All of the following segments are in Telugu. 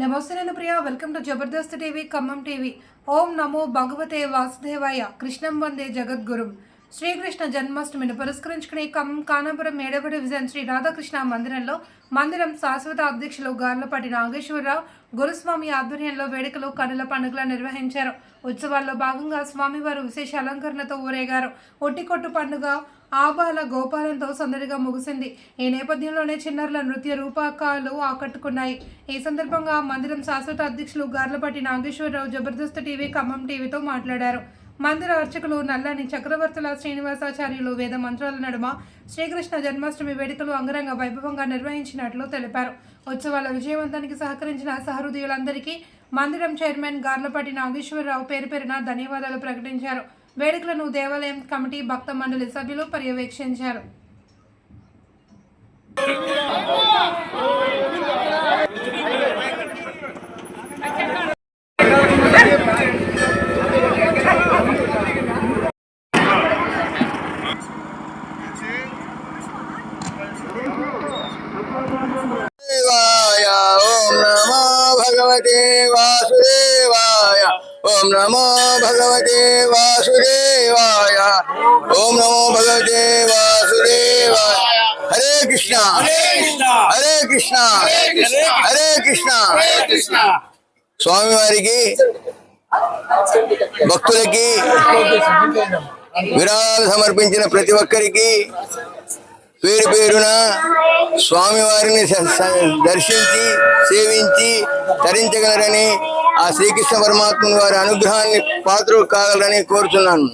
నమస్తే నేను Priya. Welcome to Jabardasth TV Khammam TV ఓం నమో భగవతే వాసుదేవాయ. కృష్ణం వందే జగద్గురుం. శ్రీకృష్ణ జన్మాష్టమిని పురస్కరించుకుని ఖమ్మం కానాపురం ఏడవ డివిజన్ శ్రీ రాధాకృష్ణ మందిరంలో మందిరం శాశ్వత అధ్యక్షులు గార్లపాటి నాగేశ్వరరావు గురుస్వామి ఆధ్వర్యంలో వేడుకలు కనుల పండుగలు నిర్వహించారు. ఉత్సవాల్లో భాగంగా స్వామివారు విశేష అలంకరణతో ఊరేగారు. ఒట్టికొట్టు పండుగ ఆబాల గోపాలంతో సందడిగా ముగిసింది. ఈ నేపథ్యంలోనే చిన్నారుల నృత్య రూపకాలు ఆకట్టుకున్నాయి. ఈ సందర్భంగా మందిరం శాశ్వత అధ్యక్షులు గార్లపాటి నాగేశ్వరరావు జబర్దస్త్ టీవీ ఖమ్మం టీవీతో మాట్లాడారు. మందిర అర్చకులు నల్లని చక్రవర్తుల శ్రీనివాసాచార్యులు వేద మంత్రాల నడుమ శ్రీకృష్ణ జన్మాష్టమి వేడుకలు అంగరంగ వైభవంగా నిర్వహించినట్లు తెలిపారు. ఉత్సవాల విజయవంతానికి సహకరించిన సహృదయులందరికీ మందిరం చైర్మన్ గార్లపాటి నాగేశ్వరరావు పేరు పేరున ధన్యవాదాలు ప్రకటించారు. వేడుకలను దేవాలయం కమిటీ భక్త మండలి సభ్యులు పర్యవేక్షించారు. భగవతే వాసుదేవాయ ఓం నమో భగవతే వాసుదేవాయ హరే కృష్ణ హరే కృష్ణ హరే కృష్ణ స్వామివారికి భక్తులకి విరాళాలు సమర్పించిన ప్రతి ఒక్కరికి పేరు పేరున స్వామివారిని దర్శించి సేవించి తరించగలరని ఆ శ్రీకృష్ణ పరమాత్మ వారి అనుగ్రహాన్ని పాత్ర కాగలరని కోరుతున్నాను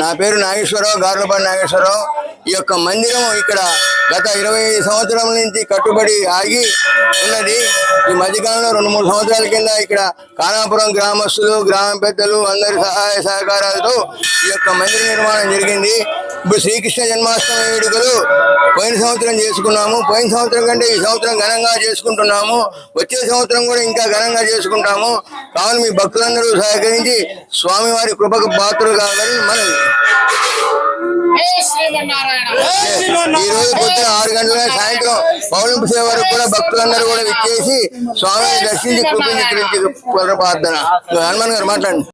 నా పేరు నాగేశ్వరరావు గార్లపాటి నాగేశ్వరరావు. ఈ యొక్క మందిరం ఇక్కడ గత ఇరవై సంవత్సరం సంవత్సరాల నుంచి కట్టుబడి ఆగి ఉన్నది. ఈ మధ్యకాలంలో రెండు మూడు సంవత్సరాల కింద ఇక్కడ కానాపురం గ్రామస్తులు గ్రామ పెద్దలు అందరి సహాయ సహకారాలతో ఈ యొక్క మందిర నిర్మాణం జరిగింది. ఇప్పుడు శ్రీకృష్ణ జన్మాష్టమి వేడుకలు పోయిన సంవత్సరం చేసుకున్నాము. పోయిన సంవత్సరం కంటే ఈ సంవత్సరం ఘనంగా చేసుకుంటున్నాము. వచ్చే సంవత్సరం కూడా ఇంకా ఘనంగా చేసుకుంటాము. కావున మీ భక్తులందరూ సహకరించి స్వామివారి కృపకు పాత్రలు కావాలని మనం ఈ రోజు పొద్దున ఆరు గంటల సాయంత్రం పౌర్ణమి సేవ వరకు కూడా భక్తులందరూ కూడా విచ్చేసి స్వామిని దర్శించి కృపించి ప్రార్థన. హనుమాన్ గారు మాట్లాడండి.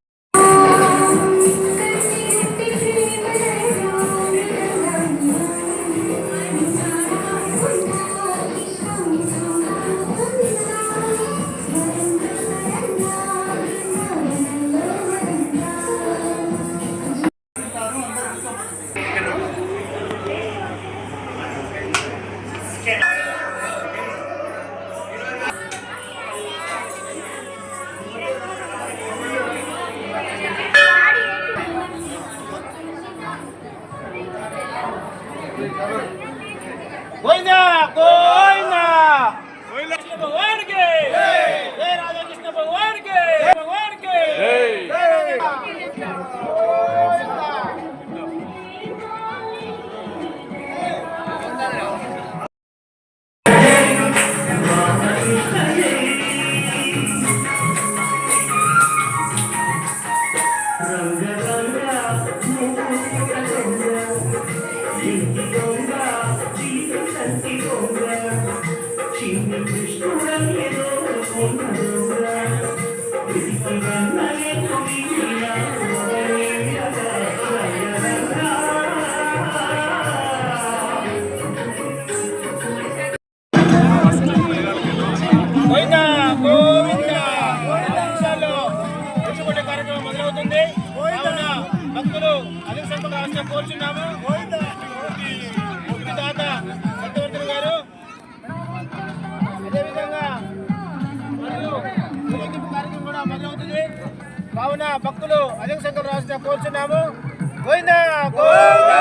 గోవిందా భక్తులు అధిక సంఖ్యలో రాసిన కోరుచున్నాము. గోవిందా గోవిందా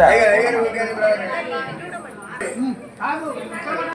that.